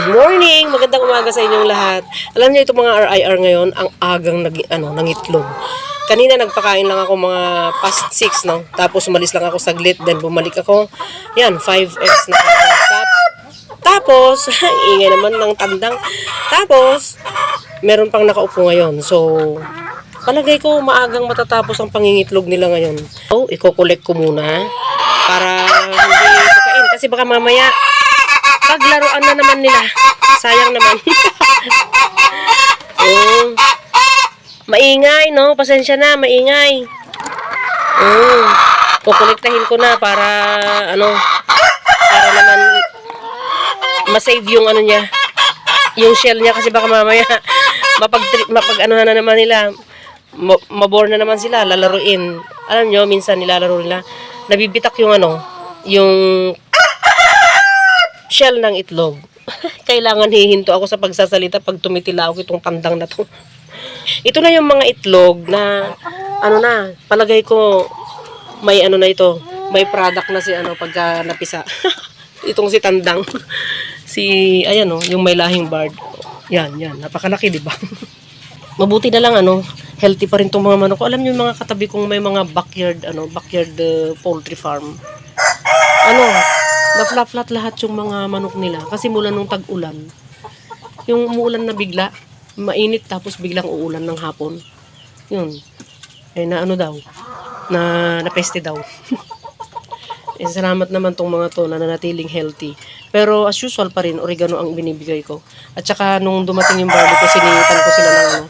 Good morning! Magandang umaga sa inyong lahat. Alam niyo itong mga RIR ngayon, ang agang nag, ano, nangitlog. Kanina nagpakain lang ako mga past 6, no? Tapos umalis lang ako saglit, then bumalik ako. Yan, 5X na. Tap- Tapos, ingay naman ng tandang. Tapos, meron pang nakaupo ngayon. So, palagay ko maagang matatapos ang pangingitlog nila ngayon. So, iko-collect ko muna para hindi pakain. Kasi baka mamaya, paglaruan na naman nila. Sayang naman. oh. Maingay, no? Pasensya na, maingay. Oh. Kukolektahin ko na para, ano, para naman masave yung ano niya. Yung shell niya kasi baka mamaya mapag, mapag ano na naman nila. Ma- mabore na naman sila, lalaruin. Alam nyo, minsan nilalaro nila. Nabibitak yung ano, yung shell ng itlog. Kailangan hihinto ako sa pagsasalita pag tumitilaw itong tandang na to. Ito na yung mga itlog na ano na, palagay ko may ano na ito, may product na si ano pagka napisa. Itong si tandang. si ayan oh, yung may lahing bird. Yan, yan, napakalaki, di ba? Mabuti na lang ano, healthy pa rin tong mga manok. Alam niyo yung mga katabi kong may mga backyard ano, backyard uh, poultry farm. Ano, na-flat-flat lahat yung mga manok nila kasi mula nung tag-ulan. Yung umuulan na bigla, mainit tapos biglang uulan ng hapon. Yun. Eh na ano daw, na napeste daw. eh, salamat naman tong mga to na nanatiling healthy. Pero as usual pa rin, oregano ang binibigay ko. At saka nung dumating yung barley ko, sinitan ko sila ng ano,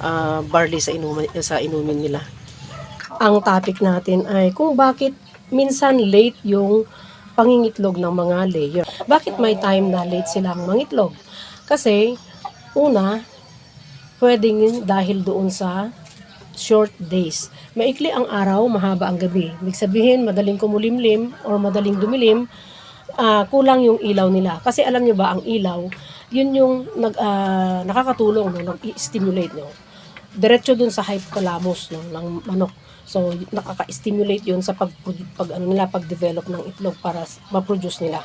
ah, barley sa inumin, sa inumin nila. Ang topic natin ay kung bakit minsan late yung pangingitlog ng mga layer. Bakit may time na late silang mangitlog? Kasi, una, pwedeng dahil doon sa short days. Maikli ang araw, mahaba ang gabi. Ibig sabihin, madaling kumulimlim or madaling dumilim, ah, kulang yung ilaw nila. Kasi alam nyo ba, ang ilaw, yun yung nag, ah, nakakatulong, no, nag-stimulate no? Diretso dun sa hypothalamus no, ng manok. So, nakaka-stimulate yun sa pag, pag, ano nila, pag-develop ng itlog para ma-produce nila.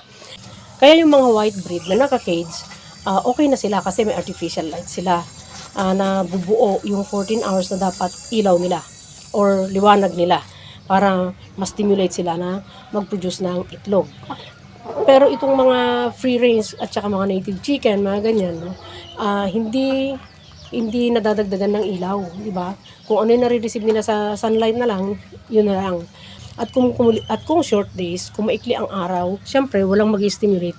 Kaya yung mga white breed na naka-cage, ah, okay na sila kasi may artificial light sila ah, na bubuo yung 14 hours na dapat ilaw nila or liwanag nila para ma-stimulate sila na mag-produce ng itlog. Pero itong mga free range at saka mga native chicken, mga ganyan, ah, hindi hindi nadadagdagan ng ilaw, di ba? Kung ano yung nare-receive nila sa sunlight na lang, yun na lang. At kung, kung at kung short days, kung maikli ang araw, syempre walang mag-stimulate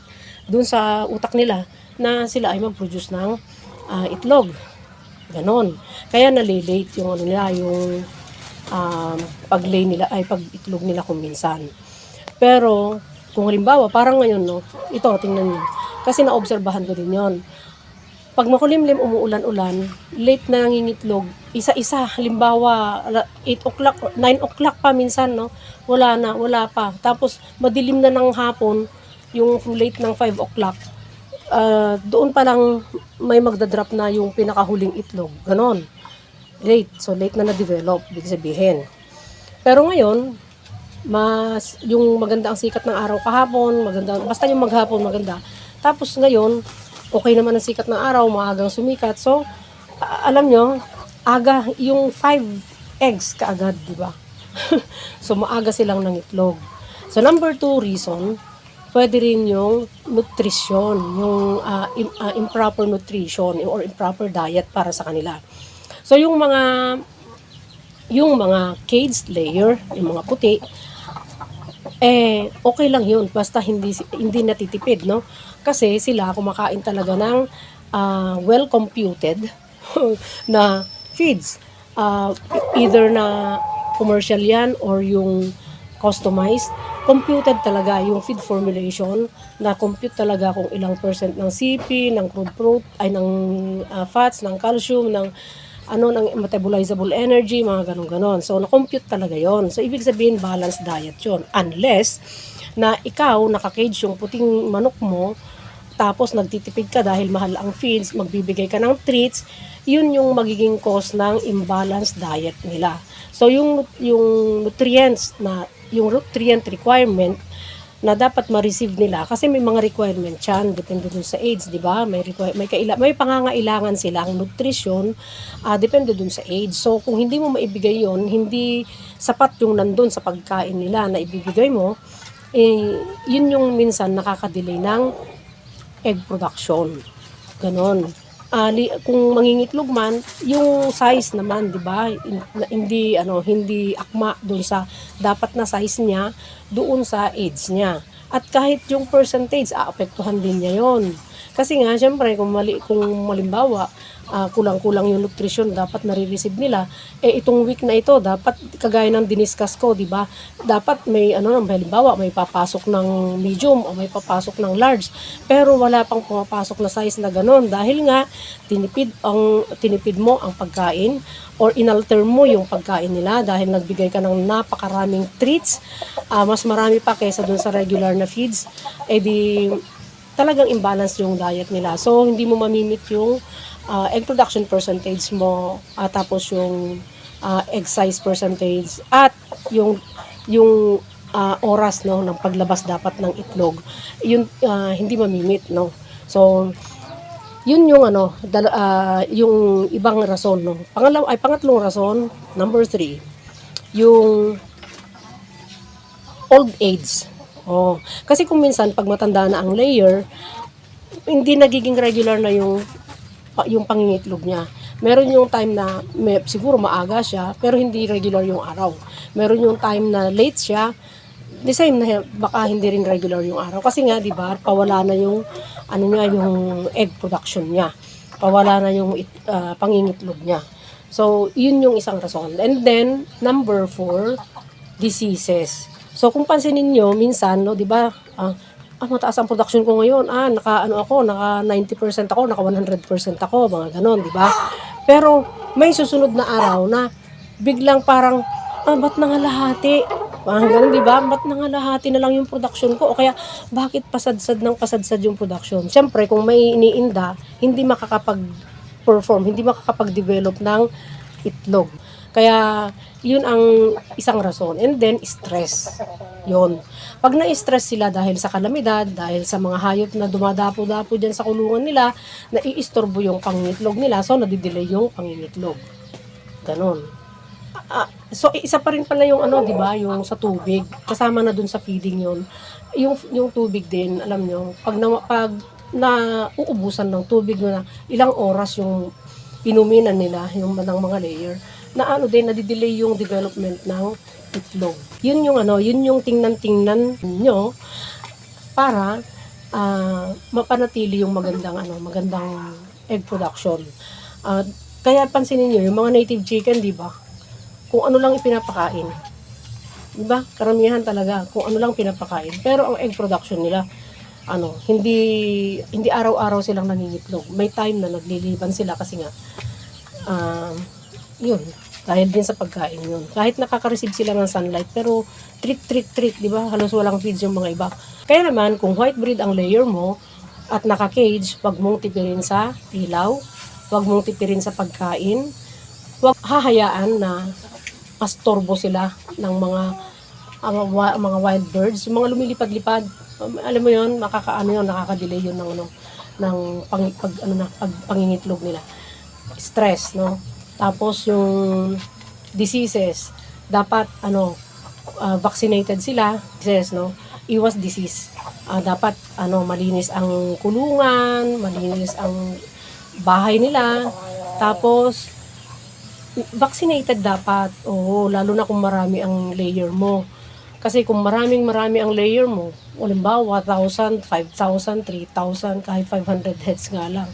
dun sa utak nila na sila ay mag-produce ng ah, itlog. Ganon. Kaya nalilate yung ano nila, yung um, pag-lay nila, ay pag-itlog nila kung minsan. Pero, kung halimbawa, parang ngayon, no, ito, tingnan nyo. Kasi naobserbahan ko din yon pag makulimlim, umuulan-ulan, late na nangingitlog, isa-isa, halimbawa, ala- 8 o'clock, 9 o'clock pa minsan, no? Wala na, wala pa. Tapos, madilim na ng hapon, yung late ng 5 o'clock, ah, doon pa lang may magdadrop na yung pinakahuling itlog. Ganon. Late. So, late na na-develop, big sabihin. Pero ngayon, mas yung maganda ang sikat ng araw kahapon, maganda, basta yung maghapon maganda. Tapos ngayon, okay naman ang sikat ng araw, maagang sumikat. So, a- alam nyo, aga, yung 5 eggs kaagad, di ba? so, maaga silang nangitlog. So, number two reason, pwede rin yung nutrition, yung ah, im- ah, improper nutrition or improper diet para sa kanila. So, yung mga yung mga caged layer, yung mga puti, eh, okay lang yun. Basta hindi, hindi natitipid, no? Kasi sila kumakain talaga ng ah, well-computed na feeds. Ah, either na commercial yan or yung customized. Computed talaga yung feed formulation na compute talaga kung ilang percent ng CP, ng crude protein, ay ng ah, fats, ng calcium, ng ano ng metabolizable energy, mga ganon-ganon. So, na-compute talaga yon So, ibig sabihin, balanced diet yon Unless, na ikaw, nakakage yung puting manok mo, tapos nagtitipid ka dahil mahal ang feeds, magbibigay ka ng treats, yun yung magiging cause ng imbalanced diet nila. So, yung, yung nutrients na, yung nutrient requirement na dapat ma-receive nila kasi may mga requirement yan depende dun sa age, di ba? May may kaila, may pangangailangan silang nutrition ah, depende dun sa age. So kung hindi mo maibigay yon, hindi sapat yung nandun sa pagkain nila na ibibigay mo, eh, yun yung minsan nakaka-delay ng egg production. Ganon. Li- kung mangingitlog man, yung size naman, 'di ba? Hindi ano, hindi akma doon sa dapat na size niya doon sa age niya. At kahit yung percentage, aapektuhan din niya 'yon. Kasi nga, syempre, kung, mali, kung malimbawa, ah, kulang-kulang yung nutrition dapat nare-receive nila, eh itong week na ito, dapat, kagaya ng diniscuss ko, di ba? Dapat may, ano, halimbawa, may papasok ng medium o may papasok ng large. Pero wala pang pumapasok na size na ganun. Dahil nga, tinipid, ang, tinipid mo ang pagkain or inalter mo yung pagkain nila dahil nagbigay ka ng napakaraming treats, ah, mas marami pa kaysa dun sa regular na feeds, eh di talagang imbalance yung diet nila. So, hindi mo mamimit yung ah, egg production percentage mo, at tapos yung ah, egg size percentage, at yung yung ah, oras no ng paglabas dapat ng itlog. Yun ah, hindi mamimit no. So, yun yung ano, dal- ah, yung ibang rason no. Pangalaw ay pangatlong rason, number three, yung old age. Oh, kasi kung minsan pag matanda na ang layer, hindi nagiging regular na yung yung pangingitlog niya. Meron yung time na may, siguro maaga siya, pero hindi regular yung araw. Meron yung time na late siya, the same na baka hindi rin regular yung araw. Kasi nga, di ba, pawala na yung, ano niya, yung egg production niya. Pawala na yung ah, pangingitlog niya. So, yun yung isang rason. And then, number four, diseases. So, kung pansinin nyo, minsan, no, di ba, ah, ah, mataas ang production ko ngayon. Ah, naka, ano ako, naka 90% ako, naka 100% ako, mga ganon, di ba? Pero, may susunod na araw na biglang parang, ah, ba't nangalahati? Parang ganun, di ba? Ba't nangalahati na lang yung production ko? O kaya, bakit pasadsad ng pasadsad yung production? Siyempre, kung may iniinda, hindi makakapag-perform, hindi makakapag-develop ng itlog. Kaya, yun ang isang rason. And then, stress. Yun. Pag na-stress sila dahil sa kalamidad, dahil sa mga hayop na dumadapo-dapo dyan sa kulungan nila, naiistorbo yung pangingitlog nila, so nadidelay yung pangingitlog. Ganon. Ah, so isa pa rin pala yung ano, 'di ba, yung sa tubig. Kasama na dun sa feeding 'yon. Yung yung tubig din, alam nyo, pag na, pag na uubusan ng tubig na ilang oras yung inuminan nila, yung ng mga layer, na ano din, nadidelay yung development ng itlog. Yun yung ano, yun yung tingnan-tingnan nyo para ah, mapanatili yung magandang ano, magandang egg production. Ah, kaya pansinin niyo yung mga native chicken, 'di ba? Kung ano lang ipinapakain. 'Di ba? Karamihan talaga kung ano lang pinapakain. Pero ang egg production nila ano, hindi hindi araw-araw silang nangingitlog. May time na nagliliban sila kasi nga um, yun, dahil din sa pagkain yun. Kahit nakaka-receive sila ng sunlight, pero treat, treat, treat, di ba? Halos walang feeds yung mga iba. Kaya naman, kung white breed ang layer mo, at naka-cage, wag mong tipirin sa ilaw, wag mong tipirin sa pagkain, wag hahayaan na mastorbo sila ng mga ang mga wild birds, yung mga lumilipad-lipad. Um, alam mo 'yon, makakaano 'yon, nakaka-delay 'yon ng ano ng pang, pag ano na pag, pangingitlog nila. Stress, no? Tapos yung diseases, dapat ano ah, vaccinated sila, disease, no? Iwas disease. Ah, dapat ano malinis ang kulungan, malinis ang bahay nila. Tapos vaccinated dapat. Oo, lalo na kung marami ang layer mo. Kasi kung maraming marami ang layer mo, halimbawa 1,000, 5,000, 3,000, kahit 500 heads nga lang.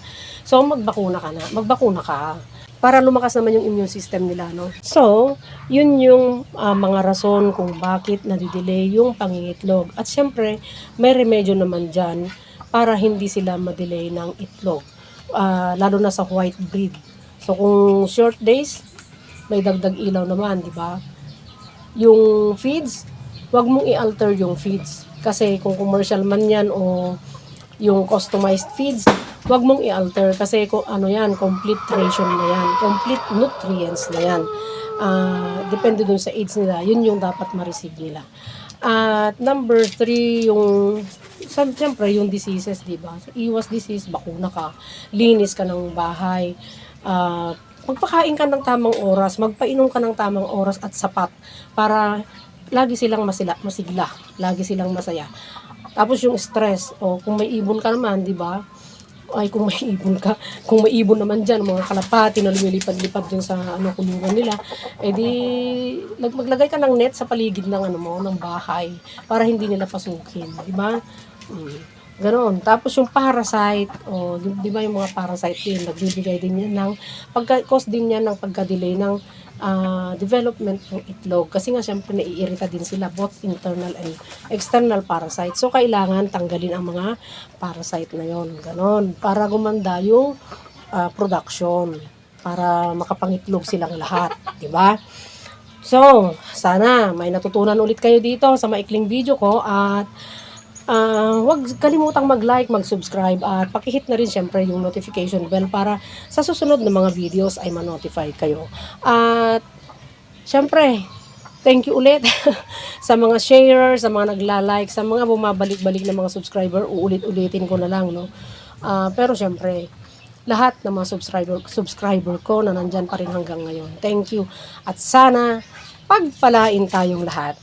So, magbakuna ka na. Magbakuna ka. Para lumakas naman yung immune system nila, no? So, yun yung ah, mga rason kung bakit nadidelay yung pangingitlog. At syempre, may remedyo naman dyan para hindi sila madelay ng itlog. Ah, lalo na sa white breed. So, kung short days, may dagdag ilaw naman, di ba? Yung feeds, wag mong i-alter yung feeds. Kasi kung commercial man yan o yung customized feeds, wag mong i-alter kasi kung ano yan, complete ration na yan, complete nutrients na yan. Ah, depende dun sa age nila, yun yung dapat ma-receive nila. At number three, yung siyempre yung diseases, di ba? So, iwas disease, bakuna ka, linis ka ng bahay, ah, magpakain ka ng tamang oras, magpainom ka ng tamang oras at sapat para lagi silang masila, masigla, lagi silang masaya. Tapos yung stress, o kung may ibon ka naman, di ba? Ay, kung may ibon ka, kung may ibon naman dyan, mga kalapati na lumilipad-lipad dun sa ano, kulungan nila, eh di, lag- maglagay ka ng net sa paligid ng ano mo, ng bahay, para hindi nila pasukin, di ba? Mm. Ganon. Tapos yung parasite, o di, di ba yung mga parasite din, nagbibigay din yan ng, pagka, cause din yan ng pagka-delay ng ah, development ng itlog. Kasi nga syempre naiirita din sila, both internal and external parasite. So kailangan tanggalin ang mga parasite na yon Ganon. Para gumanda yung ah, production. Para makapangitlog silang lahat. di ba? So, sana may natutunan ulit kayo dito sa maikling video ko at ah wag kalimutang mag-like, mag-subscribe at pakihit na rin syempre yung notification bell para sa susunod na mga videos ay ma-notify kayo. At syempre, thank you ulit sa mga share, sa mga nagla-like, sa mga bumabalik-balik na mga subscriber, uulit-ulitin ko na lang, no? Ah, pero syempre, lahat ng mga subscriber, subscriber ko na nandyan pa rin hanggang ngayon. Thank you. At sana, pagpalain tayong lahat.